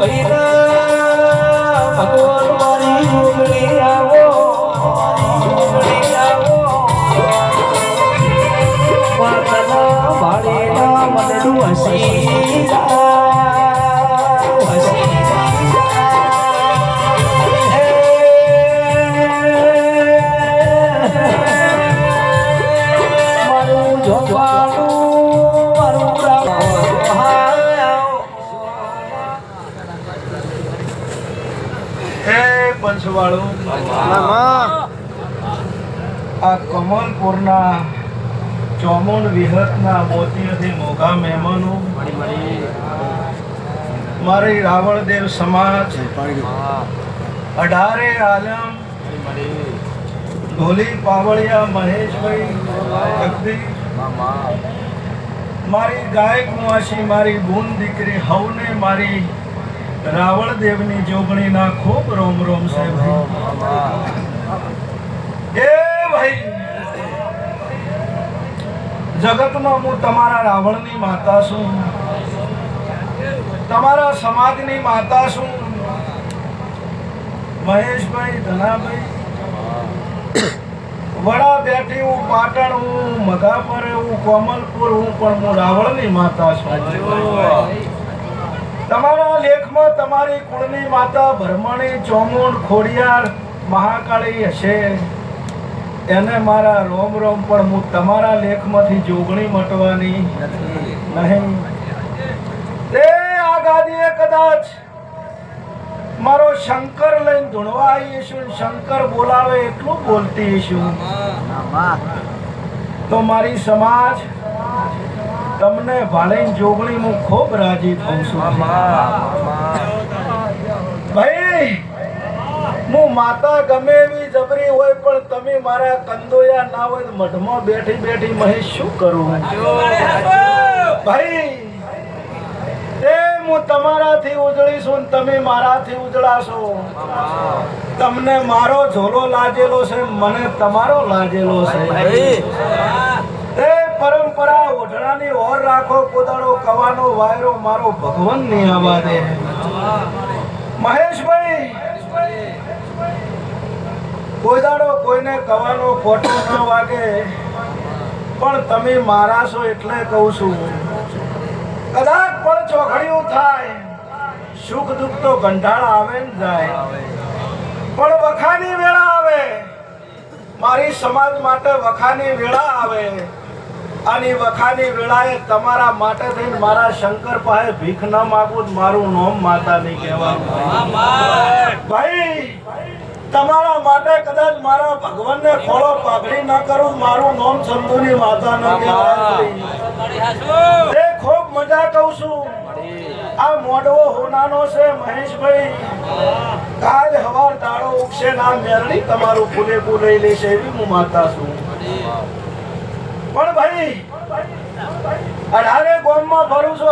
ભગવાન હે પંચવાળું આ કમલપુરના ચોમણ વિહતના મોતીઓથી મોઘા મહેમાનો. મારી રાવણદેવ સમાજ. અઢારે આલમ. ઢોલી પાવળિયા મહેશભાઈ જગદીશ મારી ગાયક મુવાસી, મારી બૂન દીકરી હવને મારી રાવણ દેવની જોગણીના ખૂબ રોમ રોમ ભાઈ એ ભાઈ જગતમાં હું તમારા રાવણની માતા છું. તમારા સમાજની માતા છું. મહેશભાઈ ધનાભાઈ વડા બેઠી હું પાટણ હું મગાપર હું કોમલપુર હું પણ હું રાવણની માતા છું. તમારા લેખમાં તમારી કુળની માતા ભરમણી ચોમુંડ ખોડિયાર મહાકાળી હશે. એને મારા રોમ રોમ પણ હું તમારા લેખમાંથી જોગણી મટવાની નહીં. તે આ ગાદીએ કદાચ મારો શંકર લઈને ધૂણવા આવીએ છું શંકર બોલાવે એટલું બોલતી છું તો મારી સમાજ તમને ભાળીને જોગણી હું ખૂબ રાજી થઉં છું. ભાઈ હું માતા ગમે એવી જબરી હોય પણ તમે મારા કંદોયા ના હોય મઢમાં બેઠી બેઠી મહેશ શું કરું? ભાઈ એ હું તમારાથી ઉજળી છું તમે મારાથી ઉજળાશો. તમને મારો ઝોલો લાજેલો છે મને તમારો લાજેલો છે. પરંપરા ઓઢણાની ઓર રાખો, કોદાળો કવાનો વાયરો મારો ભગવાનની આવા દે. મહેશભાઈ! કોઈ કોઈને કવાનો ખોટો ન વાગે, પણ તમે મારા છો એટલે કહું છું. કદાચ પણ ચોખડિયું થાય, સુખ દુઃખ તો કંટાળા આવે ને જાય. પણ વખાની વેળા આવે. મારી સમાજ માટે વખાની વેળા આવે. આની વખાની વેળાએ તમારા માટે થઈને મારા શંકર પાસે ભીખ ન માગું મારું નોમ માતા નહીં ભાઈ, તમારા માટે કદાચ મારા ભગવાનને ખોળો પાઘડી ન કરું, મારું નામ ચંદુની માતા ન કહેવાય. ખૂબ મજા કહું છું. આ મોડવો હોનાનો છે મહેશભાઈ. કાલ હવાર દાડો ઉગશે ના મેરણી તમારું ફૂલે ફૂલે લેશે એવી હું માતા છું. પણ ભાઈ અઢારે ગોમમાં ફરું છું